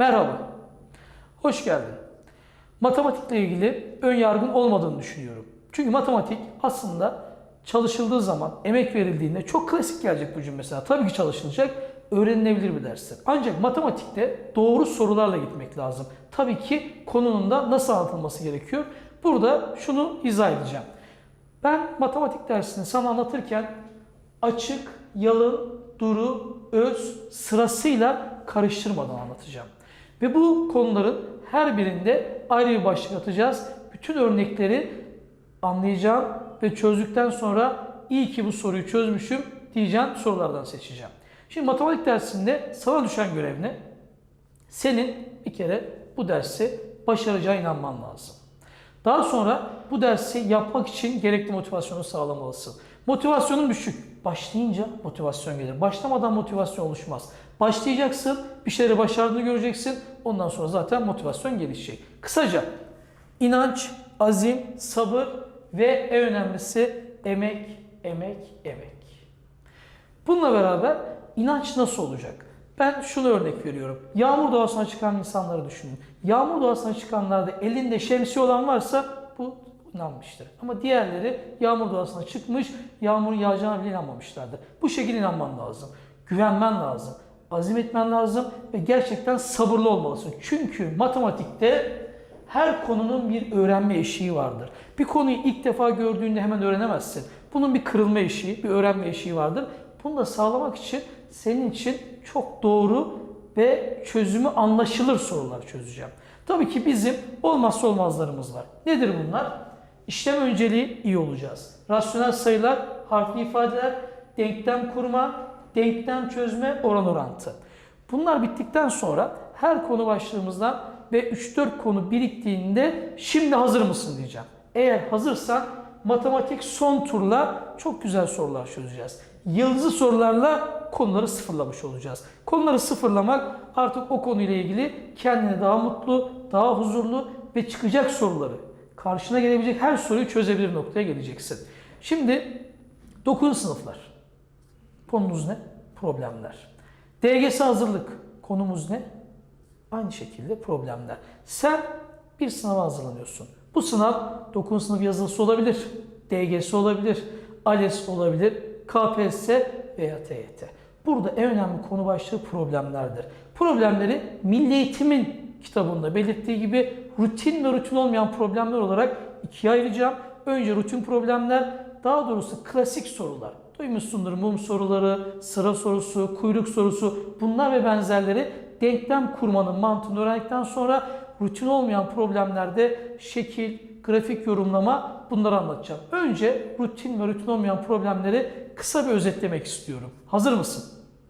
Merhaba, hoş geldin. Matematikle ilgili ön yargın olmadığını düşünüyorum. Çünkü matematik aslında çalışıldığı zaman, emek verildiğinde çok klasik gelecek bu cümle mesela. Tabii ki çalışılacak, öğrenilebilir bir derstir. Ancak matematikte doğru sorularla gitmek lazım. Tabii ki konunun da nasıl anlatılması gerekiyor. Burada şunu izah edeceğim. Ben matematik dersini sana anlatırken açık, yalın, duru, öz sırasıyla karıştırmadan anlatacağım. Ve bu konuların her birinde ayrı bir başlık atacağız. Bütün örnekleri anlayacağım ve çözdükten sonra iyi ki bu soruyu çözmüşüm diyeceğim sorulardan seçeceğim. Şimdi matematik dersinde sana düşen görev ne? Senin bir kere bu dersi başaracağına inanman lazım. Daha sonra bu dersi yapmak için gerekli motivasyonu sağlamalısın. Motivasyonun düşük. Başlayınca motivasyon gelir. Başlamadan motivasyon oluşmaz. Başlayacaksın, bir şeyleri başardığını göreceksin. Ondan sonra zaten motivasyon gelişecek. Kısaca inanç, azim, sabır ve en önemlisi emek, emek, emek. Bununla beraber inanç nasıl olacak? Ben şunu örnek veriyorum. Yağmur doğasına çıkan insanları düşünün. Yağmur doğasına çıkanlarda elinde şemsiye olan varsa bu inanmıştır. Ama diğerleri yağmur doğasına çıkmış, yağmur yağacağına bile inanmamışlardı. Bu şekilde inanman lazım. Güvenmen lazım. Azim etmen lazım ve gerçekten sabırlı olmalısın. Çünkü matematikte her konunun bir öğrenme eşiği vardır. Bir konuyu ilk defa gördüğünde hemen öğrenemezsin. Bunun bir kırılma eşiği, bir öğrenme eşiği vardır. Bunu da sağlamak için senin için çok doğru ve çözümü anlaşılır sorular çözeceğim. Tabii ki bizim olmazsa olmazlarımız var. Nedir bunlar? İşlem önceliği iyi olacağız. Rasyonel sayılar, harfli ifadeler, denklem kurma, denklem çözme, oran orantı. Bunlar bittikten sonra her konu başlığımızdan ve 3-4 konu biriktiğinde şimdi hazır mısın diyeceğim. Eğer hazırsan matematik son turla çok güzel sorular çözeceğiz. Yıldızı sorularla konuları sıfırlamış olacağız. Konuları sıfırlamak artık o konuyla ilgili kendini daha mutlu, daha huzurlu ve çıkacak soruları, karşına gelebilecek her soruyu çözebilir noktaya geleceksin. Şimdi 9. sınıflar. Konumuz ne? Problemler. DGS hazırlık. Konumuz ne? Aynı şekilde problemler. Sen bir sınava hazırlanıyorsun. Bu sınav 9. sınıf yazılısı olabilir, DGS olabilir, ALES olabilir, KPSS veya TYT. Burada en önemli konu başlığı problemlerdir. Problemleri Milli Eğitim'in kitabında belirttiği gibi rutin ve rutin olmayan problemler olarak ikiye ayıracağım. Önce rutin problemler, daha doğrusu klasik sorular. Duymuşsundur mum soruları, sıra sorusu, kuyruk sorusu bunlar ve benzerleri denklem kurmanın mantığını öğrendikten sonra rutin olmayan problemlerde şekil, grafik yorumlama bunları anlatacağım. Önce rutin ve rutin olmayan problemleri kısa bir özetlemek istiyorum. Hazır mısın?